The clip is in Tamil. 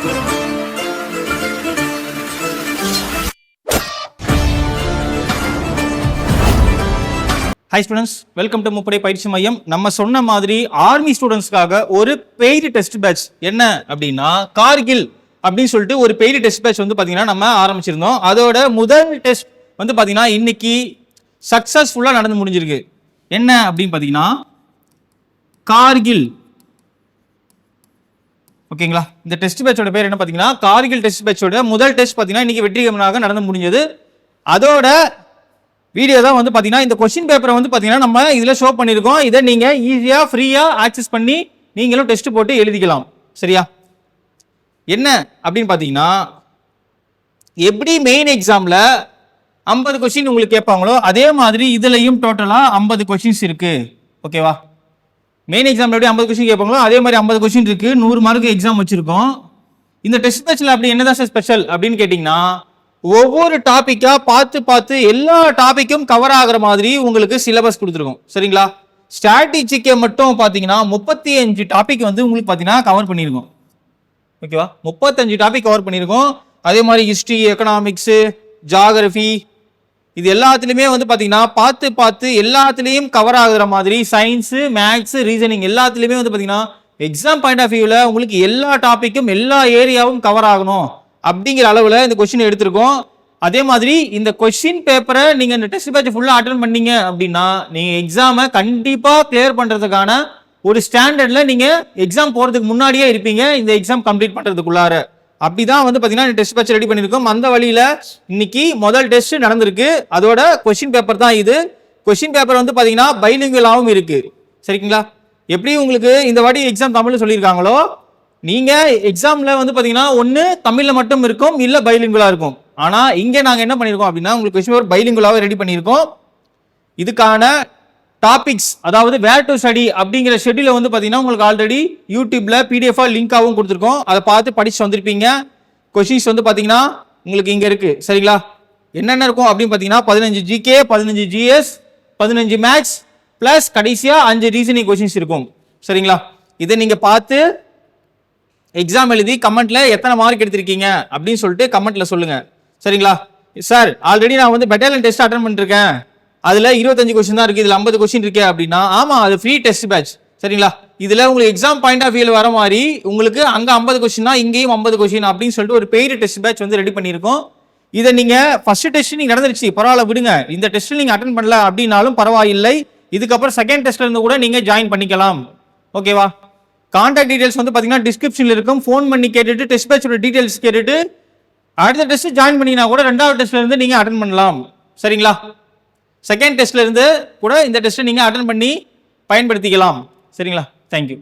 ஹை ஸ்டூடெண்ட்ஸ் வெல்கம் டு முப்படை பயிற்சி மையம் நம்ம சொன்ன மாதிரி ஆர்மி ஸ்டூடெண்ட்ஸ்க்காக ஒரு பெய்டு டெஸ்ட் பேட்ச் என்ன அப்படின்னா கார்கில் அப்படின்னு சொல்லிட்டு ஒரு பெய்டு டெஸ்ட் பேட்ச் வந்து பார்த்தீங்கன்னா நம்ம ஆரம்பிச்சிருந்தோம் அதோட முதல் டெஸ்ட் வந்து பார்த்தீங்கன்னா இன்னைக்கு சக்ஸஸ்ஃபுல்லாக நடந்து முடிஞ்சிருக்கு என்ன அப்படின்னு பார்த்தீங்கன்னா கார்கில் ஓகேங்களா? இந்த டெஸ்ட் பேட்சோட பேர் என்ன பார்த்தீங்கன்னா கார்கில் டெஸ்ட் பேட்சோட முதல் டெஸ்ட் பார்த்தீங்கன்னா இன்னைக்கு வெற்றிகரமாக நடந்து முடிஞ்சது. அதோட வீடியோ தான் வந்து பார்த்தீங்கன்னா இந்த கொஸ்டின் பேப்பரை வந்து பார்த்தீங்கன்னா நம்ம இதில் ஷோ பண்ணியிருக்கோம். இதை நீங்கள் ஈஸியாக ஃப்ரீயாக ஆக்சஸ் பண்ணி நீங்களும் டெஸ்ட் போட்டு எழுதிக்கலாம். சரியா? என்ன அப்படின்னு பார்த்தீங்கன்னா எப்படி மெயின் எக்ஸாமில் ஐம்பது கொஸ்டின் உங்களுக்கு கேட்பாங்களோ அதே மாதிரி இதுலையும் டோட்டலாக ஐம்பது கொஸ்டின்ஸ் இருக்குது ஓகேவா? மெயின் எக்ஸாமில் எப்படி ஐம்பது கொஸ்டின் கேட்பாங்களோ அதே மாதிரி ஐம்பது கொஸ்டின் இருக்குது நூறு மார்க்கு எக்ஸாம் வச்சுருக்கோம். இந்த டெஸ்ட் பேட்ச்ல அப்படி என்னதான் சார் ஸ்பெஷல் அப்படின்னு கேட்டிங்கன்னா ஒவ்வொரு டாப்பிக்காக பார்த்து பார்த்து எல்லா டாப்பிக்கும் கவர் ஆகிற மாதிரி உங்களுக்கு சிலபஸ் கொடுத்துருக்கோம். சரிங்களா? ஸ்ட்ராட்டஜிக்கை மட்டும் பார்த்தீங்கன்னா முப்பத்தி அஞ்சு டாபிக் வந்து உங்களுக்கு பார்த்தீங்கன்னா கவர் பண்ணியிருக்கோம் ஓகேவா முப்பத்தஞ்சு டாபிக் கவர் பண்ணியிருக்கோம் அதே மாதிரி ஹிஸ்ட்ரி எக்கனாமிக்ஸு ஜாகிரஃபி இது எல்லாத்துலேயுமே வந்து பார்த்தீங்கன்னா பார்த்து பார்த்து எல்லாத்துலேயும் கவர் ஆகுற மாதிரி சயின்ஸு மேக்ஸு ரீசனிங் எல்லாத்துலேயுமே வந்து பார்த்தீங்கன்னா எக்ஸாம் பாயிண்ட் ஆஃப் வியூவில் உங்களுக்கு எல்லா டாப்பிக்கும் எல்லா ஏரியாவும் கவர் ஆகணும் அப்படிங்கிற அளவில் இந்த கொஷின் எடுத்திருக்கோம். அதே மாதிரி இந்த கொஷின் பேப்பரை நீங்கள் இந்த டெஸ்ட் பேட்ச் ஃபுல்லாக அட்டன் பண்ணீங்க அப்படின்னா நீங்கள் எக்ஸாமை கண்டிப்பாக கிளியர் பண்ணுறதுக்கான ஒரு ஸ்டாண்டர்டில் நீங்கள் எக்ஸாம் போகிறதுக்கு முன்னாடியே இருப்பீங்க இந்த எக்ஸாம் கம்ப்ளீட் பண்ணுறதுக்குள்ளார அப்படிதான் வந்து பார்த்தீங்கன்னா டெஸ்ட் பேட்ச் ரெடி பண்ணியிருக்கோம். அந்த வழியில் இன்னைக்கு முதல் டெஸ்ட் நடந்திருக்கு. அதோட கொஸ்டின் பேப்பர் தான் இது. கொஷின் பேப்பர் வந்து பார்த்தீங்கன்னா பைலிங்குவலாகவும் இருக்கு. சரிங்களா? எப்படி உங்களுக்கு இந்த வாட்டி எக்ஸாம் தமிழ்ல சொல்லியிருக்காங்களோ நீங்கள் எக்ஸாமில் வந்து பார்த்தீங்கன்னா ஒன்று தமிழில் மட்டும் இருக்கும் இல்லை பைலிங்குவலாக இருக்கும். ஆனால் இங்கே நாங்கள் என்ன பண்ணியிருக்கோம் அப்படின்னா உங்களுக்கு கொஷின் பேப்பர் பைலிங்குவலாகவே ரெடி பண்ணியிருக்கோம். இதுக்கான டாபிக்ஸ் அதாவது வேர் டு ஸ்டடி அப்படிங்கிற ஷெட்யூலை வந்து பார்த்தீங்கன்னா உங்களுக்கு ஆல்ரெடி யூடியூப்ல பிடிஎஃபா லிங்காகவும் கொடுத்துருக்கோம். அதை பார்த்து படிச்சு வந்திருப்பீங்க. கொஷின்ஸ் வந்து பார்த்தீங்கன்னா உங்களுக்கு இங்கே இருக்கு. சரிங்களா? என்னென்ன இருக்கும் அப்படின்னு பார்த்தீங்கன்னா பதினஞ்சு ஜிகே பதினஞ்சு ஜிஎஸ் பதினஞ்சு மேக்ஸ் ப்ளஸ் கடைசியாக அஞ்சு ரீசனிங் கொஷின்ஸ் இருக்கும். சரிங்களா? இதை நீங்கள் பார்த்து எக்ஸாம் எழுதி கமெண்ட்ல எத்தனை மார்க் எடுத்திருக்கீங்க அப்படின்னு சொல்லிட்டு கமெண்ட்ல சொல்லுங்க. சரிங்களா? சார் ஆல்ரெடி நான் வந்து பெட்டாலியன் டெஸ்ட் அட்டன் பண்ணிருக்கேன் அதில் இருபத்தஞ்சு கொஸ்டின் தான் இருக்குது இதில் ஐம்பது கொஸ்டின் இருக்கே அப்படின்னா ஆமாம் அது ஃப்ரீ டெஸ்ட் பேட்ச் சரிங்களா? இதில் உங்களுக்கு எக்ஸாம் பாயிண்ட் ஆஃப் வியூவில் வர மாதிரி உங்களுக்கு அங்கே ஐம்பது கொஸ்டின் இங்கேயும் ஐம்பது கொஸ்டின் அப்படின்னு சொல்லிட்டு ஒரு பெய்டு டெஸ்ட் பேட்ச் வந்து ரெடி பண்ணியிருக்கோம். இதை நீங்கள் ஃபர்ஸ்ட் டெஸ்ட் நீங்கள் நடந்துருச்சு. பரவாயில்ல விடுங்க. இந்த டெஸ்ட்டில் நீங்கள் அட்டன் பண்ணல அப்படின்னாலும் பரவாயில்லை. இதுக்கப்புறம் செகண்ட் டெஸ்ட்லேருந்து கூட நீங்கள் ஜாயின் பண்ணிக்கலாம். ஓகேவா கான்டாக்ட் டீடைல்ஸ் வந்து பார்த்தீங்கன்னா டிஸ்கிரிப்ஷனில் இருக்கும். ஃபோன் பண்ணி கேட்டுட்டு டெஸ்ட் பேட்சோட டீடைல்ஸ் கேட்டுட்டு அடுத்த டெஸ்ட் ஜாயின் பண்ணினா கூட ரெண்டாவது டெஸ்ட்லேருந்து நீங்கள் அட்டன் பண்ணலாம். சரிங்களா? செகண்ட் டெஸ்ட்லேருந்து கூட இந்த டெஸ்ட்டை நீங்கள் அட்டன் பண்ணி பயன்படுத்திக்கலாம். சரிங்களா? தேங்க்யூ